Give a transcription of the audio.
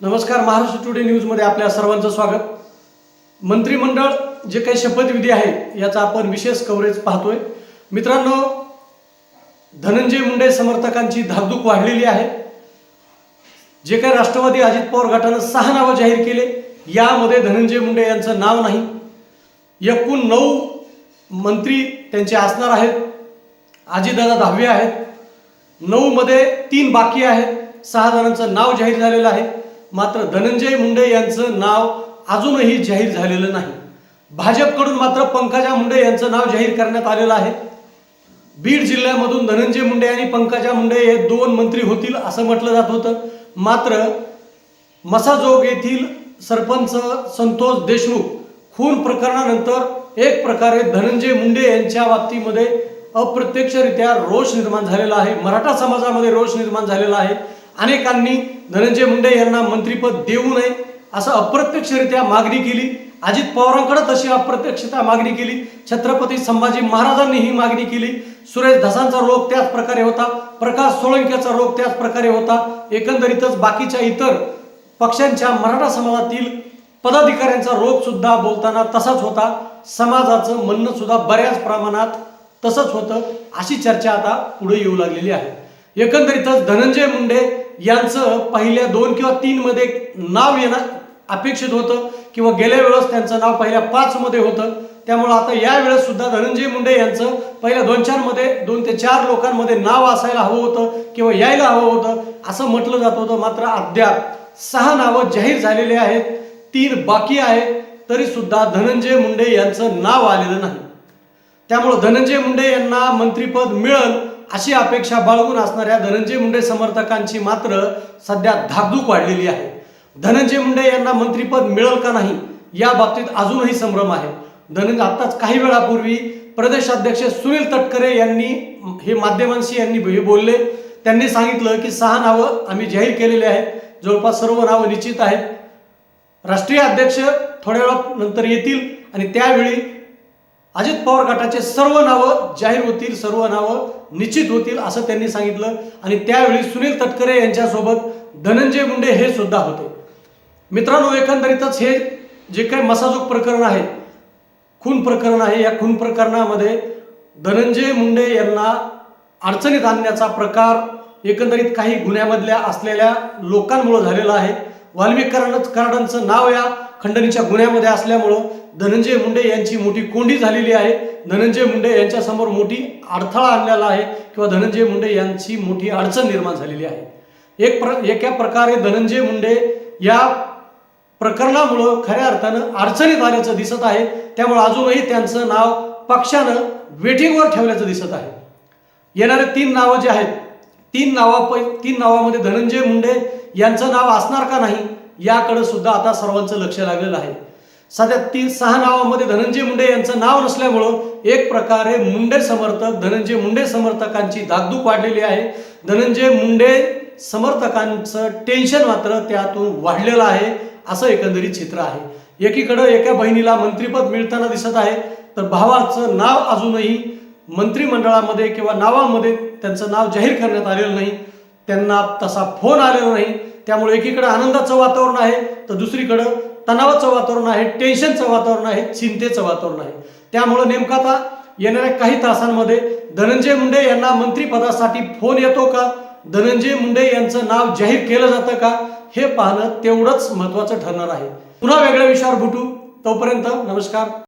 नमस्कार महाराष्ट्र टुडे न्यूजमध्ये आपल्या सर्वांचं स्वागत. मंत्रिमंडळ जे काही शपथविधी आहे याचा आपण विशेष कव्हरेज पाहतोय. मित्रांनो धनंजय मुंडे समर्थकांची धाकधूक वाढलेली आहे. जे काही राष्ट्रवादी अजित पवार गटानं सहा नावं जाहीर केले यामध्ये धनंजय मुंडे यांचं नाव नाही. एकूण नऊ मंत्री त्यांचे असणार आहेत. अजितदादा दहावे आहेत. नऊमध्ये तीन बाकी आहेत. सहा जणांचं नाव जाहीर झालेलं आहे. मात्र धनंजय मुंडे यांचं नाव अजूनही जाहीर झालेलं नाही. भाजपकडून मात्र पंकजा मुंडे यांचं नाव जाहीर करण्यात आलेलं आहे. बीड जिल्ह्यामधून धनंजय मुंडे आणि पंकजा मुंडे हे दोन मंत्री होतील असं म्हटलं जात होतं. मात्र मसाजोग येथील सरपंच संतोष देशमुख खून प्रकरणानंतर एक प्रकारे धनंजय मुंडे यांच्या बाबतीमध्ये अप्रत्यक्षरित्या रोष निर्माण झालेला आहे. मराठा समाजामध्ये रोष निर्माण झालेला आहे. अनेकांनी धनंजय मुंडे यांना मंत्रीपद देऊ नये असं अप्रत्यक्षरित्या मागणी केली. अजित पवारांकडे तशी अप्रत्यक्षता मागणी केली. छत्रपती संभाजी महाराजांनी ही मागणी केली. सुरेश धसांचा रोग त्याच प्रकारे होता. प्रकाश सोळंक्याचा रोग त्याच प्रकारे होता. एकंदरीतच बाकीच्या इतर पक्षांच्या मराठा समाजातील पदाधिकाऱ्यांचा रोग सुद्धा बोलताना तसाच होता. समाजाचं म्हणणं सुद्धा बऱ्याच प्रमाणात तसंच होतं अशी चर्चा आता पुढे येऊ लागलेली आहे. एकंदरीतच धनंजय मुंडे यांचं पहिल्या दोन किंवा तीन मध्ये नाव येणं अपेक्षित होतं किंवा गेल्या वेळेस त्यांचं नाव पहिल्या पाच मध्ये होतं. त्यामुळं आता यावेळेस सुद्धा धनंजय मुंडे यांचं पहिल्या दोन चारमध्ये दोन ते चार लोकांमध्ये नाव असायला हवं होतं किंवा यायला हवं होतं असं म्हटलं जात होतं. मात्र अद्याप सहा नावं जाहीर झालेली आहेत. तीन बाकी आहेत. तरी सुद्धा धनंजय मुंडे यांचं नाव आलेलं नाही. त्यामुळं धनंजय मुंडे यांना मंत्रीपद मिळेल अशी अपेक्षा बाळगून असणाऱ्या धनंजय मुंडे समर्थकांची मात्र सध्या धाकधूक वाढलेली आहे. धनंजय मुंडे यांना मंत्रीपद मिळेल का नाही या बाबतीत अजूनही संभ्रम आहे. धनंजय आताच काही वेळापूर्वी प्रदेशाध्यक्ष सुनील तटकरे यांनी हे माध्यमांशी यांनी हे बोलले. त्यांनी सांगितलं की सहा नावं आम्ही जाहीर केलेले आहेत. जवळपास सर्व नावं निश्चित आहेत. राष्ट्रीय अध्यक्ष थोड्या वेळानंतर येतील आणि त्यावेळी अजित पवार गटाचे सर्व नावं जाहीर होतील सर्व नावं निश्चित होतील असं त्यांनी सांगितलं. आणि त्यावेळी सुनील तटकरे यांच्यासोबत धनंजय मुंडे हे सुद्धा होते. मित्रांनो एकंदरीतच हे जे काही मसाजोग प्रकरण आहे खून प्रकरण आहे या खून प्रकरणामध्ये धनंजय मुंडे यांना अडचणीत आणण्याचा प्रकार एकंदरीत काही गुन्ह्यामधल्या असलेल्या लोकांमुळे झालेला आहे. वाल्मिक कारणांचं कराडांचं नाव या खंडणीच्या गुन्ह्यामध्ये असल्यामुळं धनंजय मुंडे यांची मोठी कोंडी झालेली आहे. धनंजय मुंडे यांच्यासमोर मोठी अडथळा आणलेला आहे किंवा धनंजय मुंडे यांची मोठी अडचण निर्माण झालेली आहे. एक प्र एका प्रकारे धनंजय मुंडे या प्रकरणामुळं खऱ्या अर्थानं अडचणीत आल्याचं दिसत आहे. त्यामुळे अजूनही त्यांचं नाव पक्षानं वेटिंगवर ठेवल्याचं दिसत आहे. येणारे तीन नावं जे आहेत तीन नावा तीन नावामध्ये धनंजय मुंडे यांचं नाव असणार का नाही याकडे सुद्धा आता सर्वांचं लक्ष लागलेलं आहे. सध्या तीन सहा नावामध्ये धनंजय मुंडे यांचं नाव नसल्यामुळं एक प्रकारे मुंडे समर्थक धनंजय मुंडे समर्थकांची धाकधूक वाढलेली आहे. धनंजय मुंडे समर्थकांचं टेन्शन मात्र त्यातून वाढलेलं आहे असं एकंदरीत चित्र आहे. एकीकडं एका बहिणीला मंत्रीपद मिळताना दिसत आहे तर भावाचं नाव अजूनही मंत्रिमंडळामध्ये किंवा नावामध्ये त्यांचं नाव जाहीर करण्यात आलेलं नाही. त्यांना तसा फोन आलेला नाही. त्यामुळे एकीकडं आनंदाचं वातावरण आहे तर दुसरीकडं तणावाचं वातावरण आहे टेन्शनचं वातावरण आहे चिंतेचं वातावरण आहे. त्यामुळं नेमकं आता येणाऱ्या काही तासांमध्ये धनंजय मुंडे यांना मंत्रिपदासाठी फोन येतो का? धनंजय मुंडे यांचं नाव जाहीर केलं जातं का? हे पाहणं तेवढंच महत्त्वाचं ठरणार आहे. पुन्हा वेगळ्या विषयावर भेटू. तोपर्यंत नमस्कार.